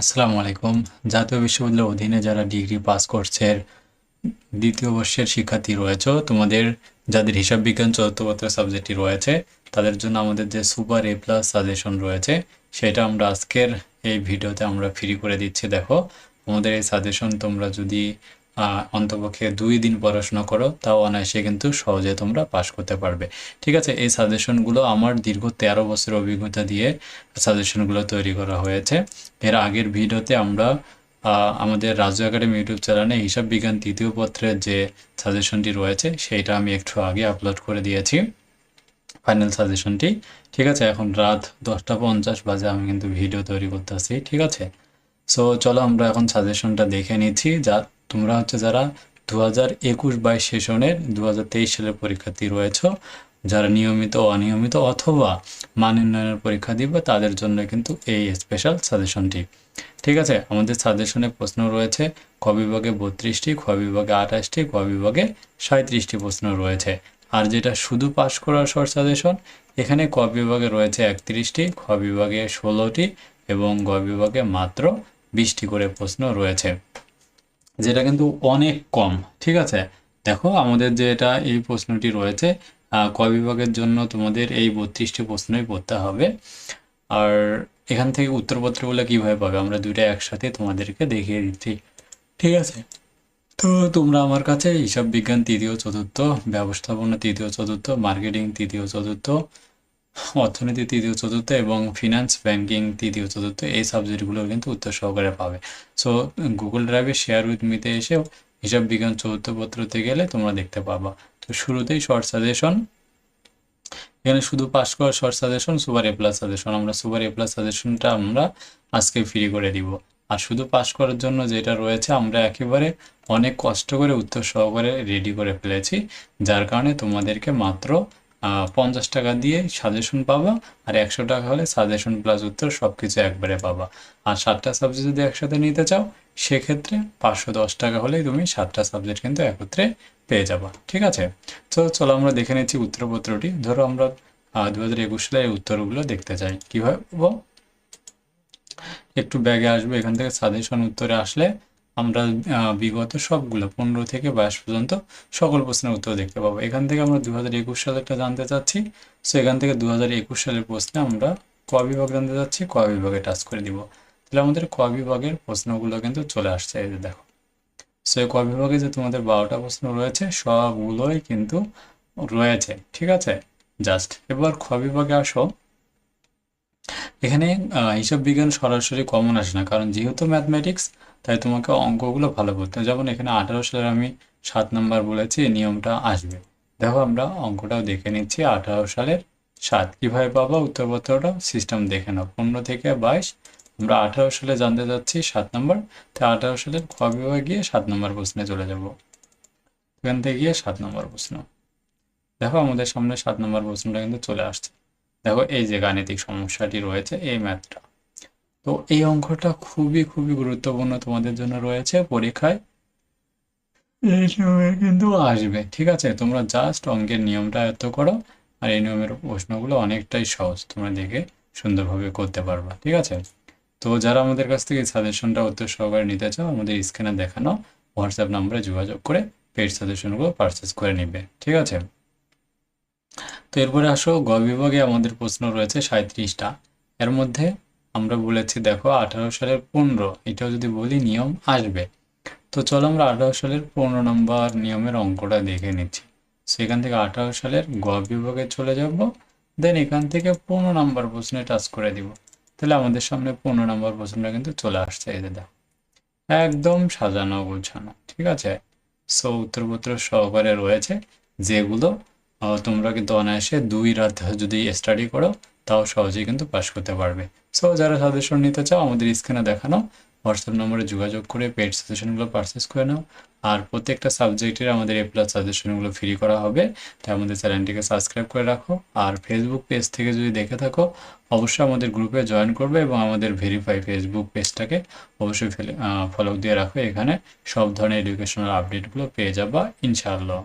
আসসালামু আলাইকুম। জাতীয় বিশ্ববিদ্যালয়ের অধীনে যারা ডিগ্রি পাস করছে দ্বিতীয় বর্ষের শিক্ষার্থী রয়েছে। তোমাদের যাদের হিসাব বিজ্ঞান চতুর্থ সাবজেক্টটি রয়েছে, তাদের জন্য আমাদের যে সুপার এ প্লাস সাজেশন রয়েছে, সেটা আমরা আজকের এই ভিডিওতে আমরা ফ্রি করে দিচ্ছি। দেখো আমাদের এই সাজেশন তোমরা যদি অন্তপক্ষে দুই দিন পড়াশোনা করো, তাও অনায়াসে কিন্তু সহজে তোমরা পাশ করতে পারবে। ঠিক আছে, এই সাজেশনগুলো আমার দীর্ঘ তেরো বছর অভিজ্ঞতা দিয়ে সাজেশনগুলো তৈরি করা হয়েছে। এর আগের ভিডিওতে আমরা আমাদের রাজু একাডেমি ইউটিউব চ্যানেলে হিসাব বিজ্ঞান তৃতীয় পত্রের যে সাজেশনটি রয়েছে, সেইটা আমি একটু আগে আপলোড করে দিয়েছি ফাইনাল সাজেশনটি। ঠিক আছে, এখন রাত দশটা পঞ্চাশ বাজে, আমি কিন্তু ভিডিও তৈরি করতে করতেছি, ঠিক আছে? সো চলো আমরা এখন সাজেশনটা দেখে নিচ্ছি যা তোমরা হচ্ছে যারা দু হাজার একুশ বাইশ সেশনের দু হাজার তেইশ সালের পরীক্ষার্থী রয়েছে, যারা নিয়মিত অনিয়মিত অথবা মান উন্নয়নের পরীক্ষা দিবে, তাদের জন্য কিন্তু এই স্পেশাল সাজেশনটি ঠিক আছে? আমাদের সাজেশনে প্রশ্ন রয়েছে ক বিভাগে বত্রিশটি, খ বিভাগে আঠাশটি ক বিভাগে সাঁত্রিশটি প্রশ্ন রয়েছে। আর যেটা শুধু পাশ করার শর্ট সাজেশন এখানে ক বিভাগে রয়েছে একত্রিশটি, খ বিভাগে ষোলোটি এবং গ বিভাগে মাত্র বিশটি করে প্রশ্ন রয়েছে। যেটা কিন্তু অনেক কম, ঠিক আছে? দেখো, আমাদের যে এটা, এই প্রশ্নটি রয়েছে ক বিভাগের জন্য তোমাদের এই বত্রিশটি প্রশ্নই পড়তে হবে। আর এখান থেকে উত্তরপত্রগুলো কীভাবে পাবে? আমরা দুইটা একসাথে তোমাদেরকে দেখিয়ে দিচ্ছি, ঠিক আছে? তো তোমরা আমার কাছে হিসাব বিজ্ঞান, তৃতীয়, চতুর্থ, ব্যবস্থাপনা, তৃতীয়, চতুর্থ, মার্কেটিং, তৃতীয়, চতুর্থ অর্থনীতি তৃতীয়, চতুর্থ এবং ফিনান্স ব্যাংকিং তৃতীয়, চতুর্থ, এই সাবজেক্টগুলো কিন্তু উত্তর সহকারে পাবে। সো গুগল ড্রাইভে শেয়ার উইথ মিতে এসে হিসাব বিজ্ঞান চতুর্থ পত্রতে গেলে তোমরা দেখতে পাবা। তো শুরুতেই শর্ট সাজেশন এখানে শুধু পাস করার short suggestion super A plus suggestion আমরা সুপার এ প্লাস সাজেশনটা আমরা আজকে ফ্রি করে দিব। আর শুধু পাস করার জন্য যেটা রয়েছে, আমরা একেবারে অনেক কষ্ট করে উত্তর সহকারে রেডি করে ফেলেছি। যার কারণে তোমাদেরকে মাত্র পঞ্চাশ টাকা দিয়ে সাজেশন পাবা আর একশো টাকা হলে সাজেশন প্লাস উত্তর সব কিছু একবারে পাবা। আর সাতটা সাবজেক্ট যদি একসাথে নিতে চাও, সেক্ষেত্রে পাঁচশো দশ টাকা হলেই তুমি সাতটা সাবজেক্ট কিন্তু একত্রে পেয়ে যাবা। ঠিক আছে? তো চলো আমরা দেখে নিচ্ছি উত্তরপত্রটি। ধরো আমরা দু হাজার একুশ সালে এই উত্তরগুলো দেখতে চাই। কীভাবে? একটু ব্যাগে আসবে, এখান থেকে সাজেশন উত্তরে আসলে আমরা বিগত সবগুলো পনেরো থেকে বাইশ পর্যন্ত সকল প্রশ্নের উত্তর দেখতে পাবো। এখান থেকে আমরা দু হাজার একুশ সালেরটা জানতে চাচ্ছি। সো এখান থেকে দু হাজার একুশ সালের প্রশ্নে আমরা ক বিভাগ জানতে চাচ্ছি, ক বিভাগে টাচ করে দিব। তাহলে আমাদের ক বিভাগের প্রশ্নগুলো কিন্তু চলে আসছে, এই যে দেখো। সো এই ক বিভাগে যে তোমাদের বারোটা প্রশ্ন রয়েছে, সবগুলোই কিন্তু রয়েছে, ঠিক আছে? জাস্ট এবার খ বিভাগে আসো। এখানে হিসাব বিজ্ঞান সরাসরি কমন আসে না। কারণ যেহেতু ম্যাথমেটিক্স তাই তোমাকে অঙ্কগুলো ভালো করতে যেমন এখানে আঠারো সালের আমি সাত নাম্বার বলেছি, এই নিয়মটা আসবে। দেখো আমরা অঙ্কটাও দেখে নিচ্ছি, আঠারো সালের সাত। কীভাবে পাবো? উত্তরপত্রটা সিস্টেম দেখে নাও। পনেরো থেকে বাইশ, আমরা আঠারো সালে জানতে যাচ্ছি সাত নম্বর তাই আঠারো সালের খ বিভাগে গিয়ে সাত নম্বর প্রশ্নে চলে যাব। এখান থেকে গিয়ে সাত নম্বর প্রশ্ন। দেখো আমাদের সামনে সাত নম্বর প্রশ্নটা কিন্তু চলে আসছে। দেখো, এই যে গাণিতিক সমস্যাটি রয়েছে এই ম্যাথটা তো এই অঙ্কটা খুবই খুবই গুরুত্বপূর্ণ তোমাদের জন্য রয়েছে পরীক্ষায়। এই নিয়মে কিন্তু আসবে, ঠিক আছে? তোমরা জাস্ট অঙ্কের নিয়মটা আয়ত্ত করো, আর এই নিয়মের প্রশ্নগুলো অনেকটাই সহজ, তোমরা দেখে সুন্দরভাবে করতে পারবা, ঠিক আছে? তো যারা আমাদের কাছ থেকে সাজেশনটা উত্তর সহকারে নিতে চাও, আমাদের স্ক্রিনে দেখানো হোয়াটসঅ্যাপ নাম্বারে যোগাযোগ করে পেড সাজেশনগুলো পারচেস করে নিবে, ঠিক আছে? তো এরপরে আসো, গ বিভাগে আমাদের প্রশ্ন রয়েছে সাঁত্রিশটা এর মধ্যে আমরা বলেছি, দেখো, আঠারো সালের পনেরো, এটাও যদি বলি, নিয়ম আসবে। তো চলো আমরা আঠারো সালের পনেরো নম্বর নিয়মের অঙ্কটা দেখে নিচ্ছি। সেখান থেকে আঠারো সালের গ বিভাগে চলে যাব, দেন এখান থেকে পনেরো নম্বর প্রশ্নে টাচ করে দিব। তাহলে আমাদের সামনে পনেরো নম্বর প্রশ্নটা কিন্তু চলে আসছে, এই দেখো। একদম সাজানো গোছানো, ঠিক আছে? সো উত্তরপত্র সহকারে রয়েছে, যেগুলো তোমরা কিন্তু অনায়াসে দুই রাত যদি স্টাডি করো, তাও সহজেই কিন্তু পাশ করতে পারবে। সো যারা সাজেশন নিতে চাও, আমাদের স্ক্রিনে দেখানো হোয়াটসঅ্যাপ নম্বরে যোগাযোগ করে পেড সাজেশনগুলো পারচেস করে নাও। আর প্রত্যেকটা সাবজেক্টের আমাদের এ প্লাস সাজেশনগুলো ফ্রি করা হবে। তাই আমাদের চ্যানেলটিকে সাবস্ক্রাইব করে রাখো। আর ফেসবুক পেজ থেকে যদি দেখে থাকো, অবশ্যই আমাদের গ্রুপে জয়েন করবে এবং আমাদের ভেরিফাই ফেসবুক পেজটাকে অবশ্যই ফলো দিয়ে রাখো। এখানে সব ধরনের এডুকেশনাল আপডেটগুলো পেয়ে যাবা, ইনশাআল্লাহ।